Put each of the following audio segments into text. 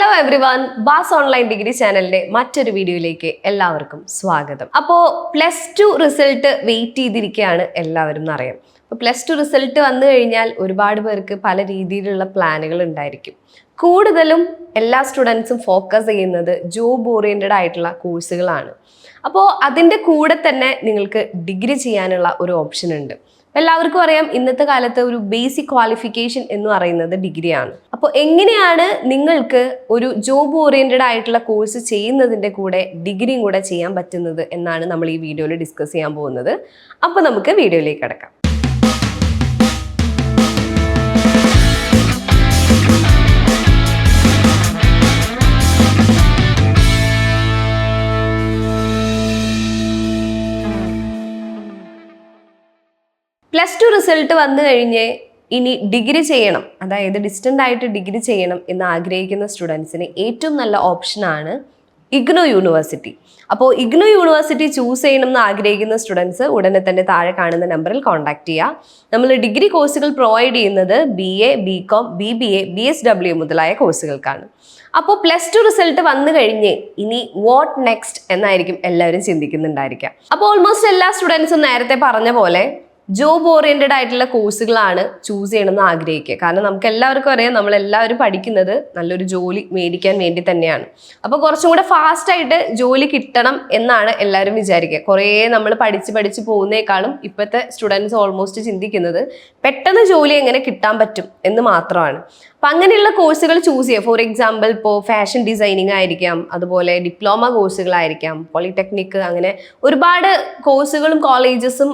Hello everyone bass online degree ചാനലിന്റെ മറ്റൊരു വീഡിയോയിലേക്ക് എല്ലാവർക്കും സ്വാഗതം. അപ്പോ പ്ലസ് ടു റിസൾട്ട് വെയിറ്റ് ചെയ്തിരിക്കുകയാണ് എല്ലാവരും എന്നറിയാം. അപ്പോൾ പ്ലസ് ടു റിസൾട്ട് വന്നു കഴിഞ്ഞാൽ ഒരുപാട് പേർക്ക് പല രീതിയിലുള്ള പ്ലാനുകൾ ഉണ്ടായിരിക്കും. കൂടുതലും എല്ലാ സ്റ്റുഡൻസും ഫോക്കസ് ചെയ്യുന്നത് ജോബ് ഓറിയന്റഡ് ആയിട്ടുള്ള കോഴ്സുകളാണ് അപ്പോൾ അതിന്റെ കൂടെ തന്നെ നിങ്ങൾക്ക് ഡിഗ്രി ചെയ്യാനുള്ള ഒരു ഓപ്ഷൻ ഉണ്ട്. എല്ലാവർക്കും അറിയാം ഇന്നത്തെ കാലത്ത് ഒരു ബേസിക് ക്വാളിഫിക്കേഷൻ എന്ന് പറയുന്നത് ഡിഗ്രിയാണ് അപ്പോൾ എങ്ങനെയാണ് നിങ്ങൾക്ക് ഒരു ജോബ് ഓറിയന്റഡ് ആയിട്ടുള്ള കോഴ്സ് ചെയ്യുന്നതിന്റെ കൂടെ ഡിഗ്രിയും കൂടെ ചെയ്യാൻ പറ്റുന്നത് എന്നാണ് നമ്മൾ ഈ വീഡിയോയിൽ ഡിസ്കസ് ചെയ്യാൻ പോകുന്നത്. അപ്പോൾ നമുക്ക് വീഡിയോയിലേക്ക് കിടക്കാം. പ്ലസ് ടു റിസൾട്ട് വന്നു കഴിഞ്ഞ് ഇനി ഡിഗ്രി ചെയ്യണം. അതായത് ഡിസ്റ്റന്റ് ആയിട്ട് ഡിഗ്രി ചെയ്യണം എന്ന് ആഗ്രഹിക്കുന്ന സ്റ്റുഡൻസിന് ഏറ്റവും നല്ല ഓപ്ഷനാണ് ഇഗ്നോ യൂണിവേഴ്സിറ്റി അപ്പോൾ ഇഗ്നോ യൂണിവേഴ്സിറ്റി ചൂസ് ചെയ്യണം എന്ന് ആഗ്രഹിക്കുന്ന സ്റ്റുഡൻസ് ഉടനെ തന്നെ താഴെ കാണുന്ന നമ്പറിൽ കോൺടാക്ട് ചെയ്യുക നമ്മൾ ഡിഗ്രി കോഴ്സുകൾ പ്രൊവൈഡ് ചെയ്യുന്നത് B A B com B B A B S W മുതലായ കോഴ്സുകൾക്കാണ് അപ്പോൾ പ്ലസ് ടു റിസൾട്ട് വന്നു കഴിഞ്ഞ് ഇനി വാട്ട് നെക്സ്റ്റ് എന്നായിരിക്കും എല്ലാവരും ചിന്തിക്കുന്നുണ്ടായിരിക്കാം. അപ്പോൾ ഓൾമോസ്റ്റ് എല്ലാ സ്റ്റുഡൻസും നേരത്തെ പറഞ്ഞ പോലെ ജോബ് ഓറിയന്റഡ് ആയിട്ടുള്ള കോഴ്സുകളാണ് ചൂസ് ചെയ്യണമെന്ന് ആഗ്രഹിക്കുക. കാരണം നമുക്ക് എല്ലാവർക്കും അറിയാം നമ്മൾ എല്ലാവരും പഠിക്കുന്നത് നല്ലൊരു ജോലി മേടിക്കാൻ വേണ്ടി തന്നെയാണ്. അപ്പോൾ കുറച്ചും കൂടെ ഫാസ്റ്റായിട്ട് ജോലി കിട്ടണം എന്നാണ് എല്ലാവരും വിചാരിക്കുക. കുറേ നമ്മൾ പഠിച്ച് പഠിച്ച് പോകുന്നേക്കാളും ഇപ്പോഴത്തെ സ്റ്റുഡൻസ് ഓൾമോസ്റ്റ് ചിന്തിക്കുന്നത് പെട്ടെന്ന് ജോലി എങ്ങനെ കിട്ടാൻ പറ്റും എന്ന് മാത്രമാണ്. അപ്പം അങ്ങനെയുള്ള കോഴ്സുകൾ ചൂസ് ചെയ്യുക. ഫോർ എക്സാമ്പിൾ ഇപ്പോൾ ഫാഷൻ ഡിസൈനിങ് ആയിരിക്കാം അതുപോലെ ഡിപ്ലോമ കോഴ്സുകളായിരിക്കാം പോളിടെക്നിക്ക് അങ്ങനെ ഒരുപാട് കോഴ്സുകളും കോളേജസും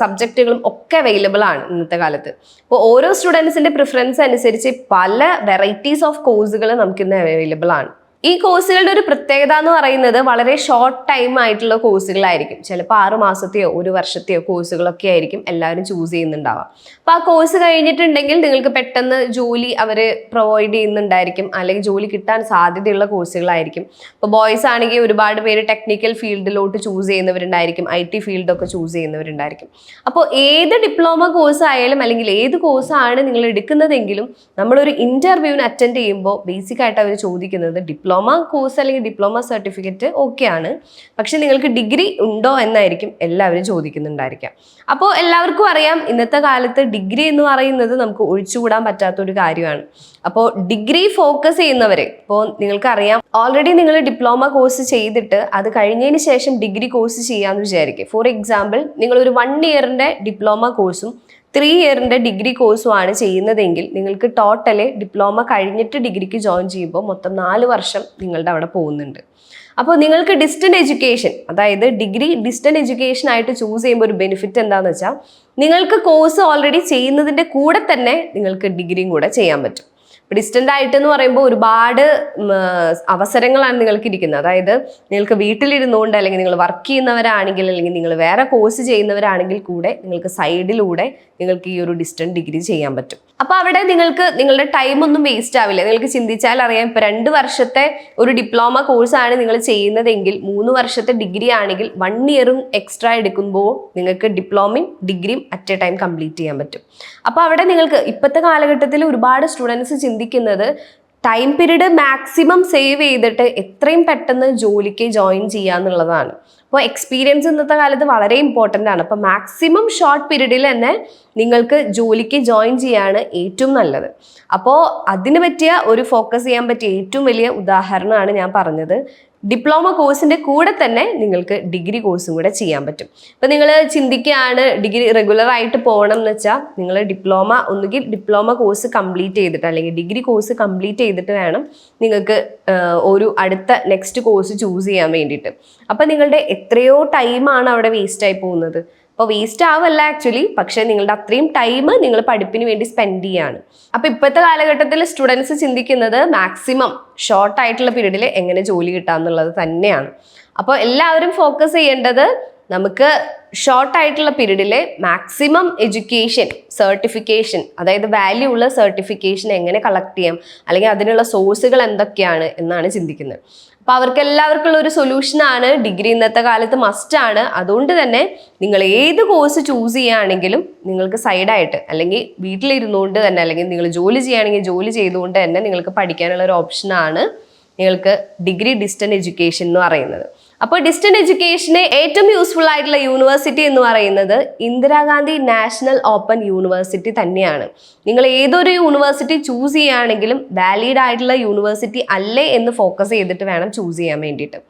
സബ്ജക്റ്റുകളും ഒക്കെ അവൈലബിൾ ആണ് ഇന്നത്തെ കാലത്ത്. അപ്പോൾ ഓരോ സ്റ്റുഡൻസിന്റെ പ്രിഫറൻസ് അനുസരിച്ച് പല വെറൈറ്റീസ് ഓഫ് കോഴ്സുകൾ നമുക്കിന്ന് അവൈലബിൾ ആണ്. ഈ കോഴ്സുകളുടെ ഒരു പ്രത്യേകത എന്ന് പറയുന്നത് വളരെ ഷോർട്ട് ടൈം ആയിട്ടുള്ള കോഴ്സുകളായിരിക്കും ചിലപ്പോൾ ആറ് മാസത്തെയോ ഒരു വർഷത്തെയോ കോഴ്സുകളൊക്കെ ആയിരിക്കും എല്ലാവരും ചൂസ് ചെയ്യുന്നുണ്ടാവുക. അപ്പോൾ ആ കോഴ്സ് കഴിഞ്ഞിട്ടുണ്ടെങ്കിൽ നിങ്ങൾക്ക് പെട്ടെന്ന് ജോലി അവർ പ്രൊവൈഡ് ചെയ്യുന്നുണ്ടായിരിക്കും. അല്ലെങ്കിൽ ജോലി കിട്ടാൻ സാധ്യതയുള്ള കോഴ്സുകളായിരിക്കും ഇപ്പോൾ ബോയ്സ് ആണെങ്കിൽ ഒരുപാട് പേര് ടെക്നിക്കൽ ഫീൽഡിലോട്ട് ചൂസ് ചെയ്യുന്നവരുണ്ടായിരിക്കും. ഐ ടി ഫീൽഡൊക്കെ ചൂസ് ചെയ്യുന്നവരുണ്ടായിരിക്കും. അപ്പോൾ ഏത് ഡിപ്ലോമ കോഴ്സ് ആയാലും അല്ലെങ്കിൽ ഏത് കോഴ്സാണ് നിങ്ങൾ എടുക്കുന്നതെങ്കിലും നമ്മളൊരു ഇന്റർവ്യൂവിന് അറ്റൻഡ് ചെയ്യുമ്പോൾ ബേസിക്കായിട്ട് അവർ ചോദിക്കുന്നത് ഡിപ്ലോമ കോഴ്സ് അല്ലെങ്കിൽ ഡിപ്ലോമ സർട്ടിഫിക്കറ്റ് ഓക്കെയാണ്. പക്ഷെ നിങ്ങൾക്ക് ഡിഗ്രി ഉണ്ടോ എന്നായിരിക്കും എല്ലാവരും ചോദിക്കുന്നുണ്ടായിരിക്കാം. അപ്പോൾ എല്ലാവർക്കും അറിയാം ഇന്നത്തെ കാലത്ത് ഡിഗ്രി എന്ന് പറയുന്നത് നമുക്ക് ഒഴിച്ചുകൂടാൻ പറ്റാത്ത ഒരു കാര്യമാണ്. അപ്പോൾ ഡിഗ്രി ഫോക്കസ് ചെയ്യുന്നവരെ ഇപ്പോൾ നിങ്ങൾക്കറിയാം ഓൾറെഡി നിങ്ങൾ ഡിപ്ലോമ കോഴ്സ് ചെയ്തിട്ട് അത് കഴിഞ്ഞതിന് ശേഷം ഡിഗ്രി കോഴ്സ് ചെയ്യാമെന്ന് വിചാരിക്കുക. ഫോർ എക്സാമ്പിൾ നിങ്ങൾ ഒരു വൺ ഇയറിന്റെ ഡിപ്ലോമ കോഴ്സും ത്രീ ഇയറിന്റെ ഡിഗ്രി കോഴ്സുമാണ് ചെയ്യുന്നതെങ്കിൽ നിങ്ങൾക്ക് ടോട്ടൽ ഡിപ്ലോമ കഴിഞ്ഞിട്ട് ഡിഗ്രിക്ക് ജോയിൻ ചെയ്യുമ്പോൾ മൊത്തം നാല് വർഷം നിങ്ങളുടെ അവിടെ പോകുന്നുണ്ട്. അപ്പോൾ നിങ്ങൾക്ക് ഡിസ്റ്റന്റ് എഡ്യൂക്കേഷൻ അതായത് ഡിഗ്രി ഡിസ്റ്റന്റ് എഡ്യൂക്കേഷൻ ആയിട്ട് ചൂസ് ചെയ്യുമ്പോൾ ഒരു ബെനിഫിറ്റ് എന്താണെന്ന് വെച്ചാൽ നിങ്ങൾക്ക് കോഴ്സ് ഓൾറെഡി ചെയ്യുന്നതിന്റെ കൂടെ തന്നെ നിങ്ങൾക്ക് ഡിഗ്രിയും കൂടെ ചെയ്യാൻ പറ്റും. ഡിസ്റ്റന്റ് ആയിട്ട് എന്ന് പറയുമ്പോൾ ഒരുപാട് അവസരങ്ങളാണ് നിങ്ങൾക്ക് ഇരിക്കുന്നത്. അതായത് നിങ്ങൾക്ക് വീട്ടിലിരുന്നുകൊണ്ട് അല്ലെങ്കിൽ നിങ്ങൾ വർക്ക് ചെയ്യുന്നവരാണെങ്കിൽ അല്ലെങ്കിൽ നിങ്ങൾ വേറെ കോഴ്സ് ചെയ്യുന്നവരാണെങ്കിൽ കൂടെ നിങ്ങൾക്ക് സൈഡിലൂടെ നിങ്ങൾക്ക് ഈ ഒരു ഡിസ്റ്റന്റ് ഡിഗ്രി ചെയ്യാൻ പറ്റും. അപ്പോൾ അവിടെ നിങ്ങൾക്ക് നിങ്ങളുടെ ടൈം ഒന്നും വേസ്റ്റ് ആവില്ല. നിങ്ങൾക്ക് ചിന്തിച്ചാൽ അറിയാം ഇപ്പോൾ രണ്ട് വർഷത്തെ ഒരു ഡിപ്ലോമ കോഴ്സാണ് നിങ്ങൾ ചെയ്യുന്നതെങ്കിൽ മൂന്ന് വർഷത്തെ ഡിഗ്രി ആണെങ്കിൽ വൺ ഇയറും എക്സ്ട്രാ എടുക്കുമ്പോൾ നിങ്ങൾക്ക് ഡിപ്ലോമയും ഡിഗ്രിയും അറ്റ് എ ടൈം കംപ്ലീറ്റ് ചെയ്യാൻ പറ്റും. അപ്പോൾ അവിടെ നിങ്ങൾക്ക് ഇപ്പോഴത്തെ കാലഘട്ടത്തിൽ ഒരുപാട് സ്റ്റുഡൻസ് ചിന്തിക്കുന്നത് ടൈം പീരീഡ് മാക്സിമം സേവ് ചെയ്തിട്ട് എത്രയും പെട്ടെന്ന് ജോലിക്ക് ജോയിൻ ചെയ്യാന്നുള്ളതാണ് അപ്പോൾ എക്സ്പീരിയൻസ് ഇന്നത്തെ കാലത്ത് വളരെ ഇമ്പോർട്ടന്റ് ആണ്. അപ്പോൾ മാക്സിമം ഷോർട്ട് പീരീഡിൽ തന്നെ നിങ്ങൾക്ക് ജോലിക്ക് ജോയിൻ ചെയ്യാണ് ഏറ്റവും നല്ലത്. അപ്പോൾ അതിന് പറ്റിയ ഒരു ഫോക്കസ് ചെയ്യാൻ പറ്റിയ ഏറ്റവും വലിയ ഉദാഹരണമാണ് ഞാൻ പറഞ്ഞത്. ഡിപ്ലോമ കോഴ്സിന്റെ കൂടെ തന്നെ നിങ്ങൾക്ക് ഡിഗ്രി കോഴ്സും കൂടെ ചെയ്യാൻ പറ്റും. അപ്പം നിങ്ങൾ ചിന്തിക്കുകയാണ് ഡിഗ്രി റെഗുലറായിട്ട് പോകണം എന്ന് വെച്ചാൽ നിങ്ങൾ ഡിപ്ലോമ ഒന്നുകിൽ ഡിപ്ലോമ കോഴ്സ് കംപ്ലീറ്റ് ചെയ്തിട്ട് അല്ലെങ്കിൽ ഡിഗ്രി കോഴ്സ് കംപ്ലീറ്റ് ചെയ്തിട്ട് വേണം നിങ്ങൾക്ക് ഒരു അടുത്ത നെക്സ്റ്റ് കോഴ്സ് ചൂസ് ചെയ്യാൻ വേണ്ടിയിട്ട്. അപ്പം നിങ്ങളുടെ എത്രയോ ടൈമാണ് അവിടെ വേസ്റ്റായി പോകുന്നത്. അപ്പോൾ വേസ്റ്റ് ആവല്ല ആക്ച്വലി പക്ഷേ നിങ്ങളുടെ അത്രയും ടൈം നിങ്ങൾ പഠിപ്പിന് വേണ്ടി സ്പെൻഡ് ചെയ്യാണ്. അപ്പോൾ ഇപ്പോഴത്തെ കാലഘട്ടത്തിൽ സ്റ്റുഡൻസ് ചിന്തിക്കുന്നത് മാക്സിമം ഷോർട്ട് ആയിട്ടുള്ള പീരീഡിൽ എങ്ങനെ ജോലി കിട്ടാമെന്നുള്ളത് തന്നെയാണ്. അപ്പോൾ എല്ലാവരും ഫോക്കസ് ചെയ്യേണ്ടത് നമുക്ക് ഷോർട്ട് ആയിട്ടുള്ള പീരീഡിൽ മാക്സിമം എഡ്യൂക്കേഷൻ സർട്ടിഫിക്കേഷൻ അതായത് വാല്യൂ ഉള്ള സർട്ടിഫിക്കേഷൻ എങ്ങനെ കളക്ട് ചെയ്യാം? അല്ലെങ്കിൽ അതിനുള്ള സോഴ്സുകൾ എന്തൊക്കെയാണ് എന്നാണ് ചിന്തിക്കുന്നത്. അപ്പോൾ അവർക്ക് എല്ലാവർക്കും ഉള്ള ഒരു സൊല്യൂഷനാണ് ഡിഗ്രി ഇന്നത്തെ കാലത്ത് മസ്റ്റാണ് അതുകൊണ്ട് തന്നെ നിങ്ങൾ ഏത് കോഴ്സ് ചൂസ് ചെയ്യുകയാണെങ്കിലും നിങ്ങൾക്ക് സൈഡായിട്ട് അല്ലെങ്കിൽ വീട്ടിലിരുന്നുകൊണ്ട് തന്നെ അല്ലെങ്കിൽ നിങ്ങൾ ജോലി ചെയ്യുകയാണെങ്കിൽ ജോലി ചെയ്തുകൊണ്ട് തന്നെ നിങ്ങൾക്ക് പഠിക്കാനുള്ള ഒരു ഓപ്ഷനാണ് നിങ്ങൾക്ക് ഡിഗ്രി ഡിസ്റ്റന്റ് എഡ്യൂക്കേഷൻ എന്ന് പറയുന്നത്. അപ്പോൾ ഡിസ്റ്റന്റ് എഡ്യൂക്കേഷന് ഏറ്റവും യൂസ്ഫുൾ ആയിട്ടുള്ള യൂണിവേഴ്സിറ്റി എന്ന് പറയുന്നത് ഇന്ദിരാഗാന്ധി നാഷണൽ ഓപ്പൺ യൂണിവേഴ്സിറ്റി തന്നെയാണ്. നിങ്ങൾ ഏതൊരു യൂണിവേഴ്സിറ്റി ചൂസ് ചെയ്യുകയാണെങ്കിലും വാലിഡ് ആയിട്ടുള്ള യൂണിവേഴ്സിറ്റി അല്ലേ എന്ന് ഫോക്കസ് ചെയ്തിട്ട് വേണം ചൂസ് ചെയ്യാൻ വേണ്ടിയിട്ട്.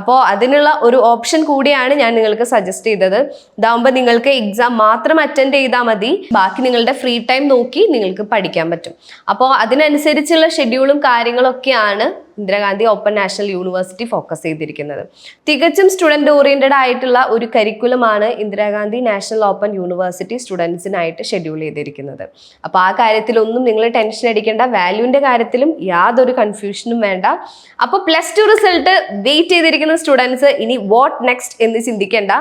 അപ്പോൾ അതിനുള്ള ഒരു ഓപ്ഷൻ കൂടിയാണ് ഞാൻ നിങ്ങൾക്ക് സജസ്റ്റ് ചെയ്തത്. ഇതാകുമ്പോൾ നിങ്ങൾക്ക് എക്സാം മാത്രം അറ്റൻഡ് ചെയ്താൽ മതി. ബാക്കി നിങ്ങളുടെ ഫ്രീ ടൈം നോക്കി നിങ്ങൾക്ക് പഠിക്കാൻ പറ്റും. അപ്പോൾ അതിനനുസരിച്ചുള്ള ഷെഡ്യൂളും കാര്യങ്ങളൊക്കെയാണ് Indira Gandhi open national university focus ചെയ്തിരിക്കുന്നത്. തികച്ചും സ്റ്റുഡന്റ് ഓറിയന്റഡ് ആയിട്ടുള്ള ഒരു കരിക്കുലമാണ് ഇന്ദിരാഗാന്ധി നാഷണൽ ഓപ്പൺ യൂണിവേഴ്സിറ്റി സ്റ്റുഡൻസിനായിട്ട് ഷെഡ്യൂൾ ചെയ്തിരിക്കുന്നത്. അപ്പോൾ ആ കാര്യത്തിലൊന്നും നിങ്ങൾ ടെൻഷൻ അടിക്കേണ്ട വാല്യൂവിന്റെ കാര്യത്തിലും യാതൊരു കൺഫ്യൂഷനും വേണ്ട. അപ്പോൾ പ്ലസ് ടു റിസൾട്ട് വെയിറ്റ് ചെയ്തിരിക്കുന്ന സ്റ്റുഡൻസ് ഇനി വാട്ട് നെക്സ്റ്റ് എന്ന് ചിന്തിക്കേണ്ട.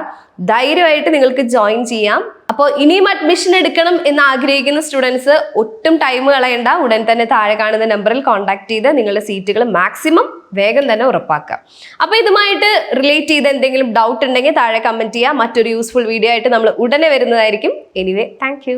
ധൈര്യമായിട്ട് നിങ്ങൾക്ക് ജോയിൻ ചെയ്യാം. അപ്പോൾ ഇനിയും അഡ്മിഷൻ എടുക്കണം എന്ന് ആഗ്രഹിക്കുന്ന സ്റ്റുഡൻസ് ഒട്ടും ടൈം കളയണ്ട. ഉടൻ തന്നെ താഴെ കാണുന്ന നമ്പറിൽ കോൺടാക്ട് ചെയ്ത് നിങ്ങളുടെ സീറ്റുകൾ മാക്സിമം വേഗം തന്നെ ഉറപ്പാക്കുക. അപ്പോൾ ഇതുമായിട്ട് റിലേറ്റ് ചെയ്ത് എന്തെങ്കിലും ഡൗട്ട് ഉണ്ടെങ്കിൽ താഴെ കമന്റ് ചെയ്യുക മറ്റൊരു യൂസ്ഫുൾ വീഡിയോ ആയിട്ട് നമ്മൾ ഉടനെ വരുന്നതായിരിക്കും. Anyway thank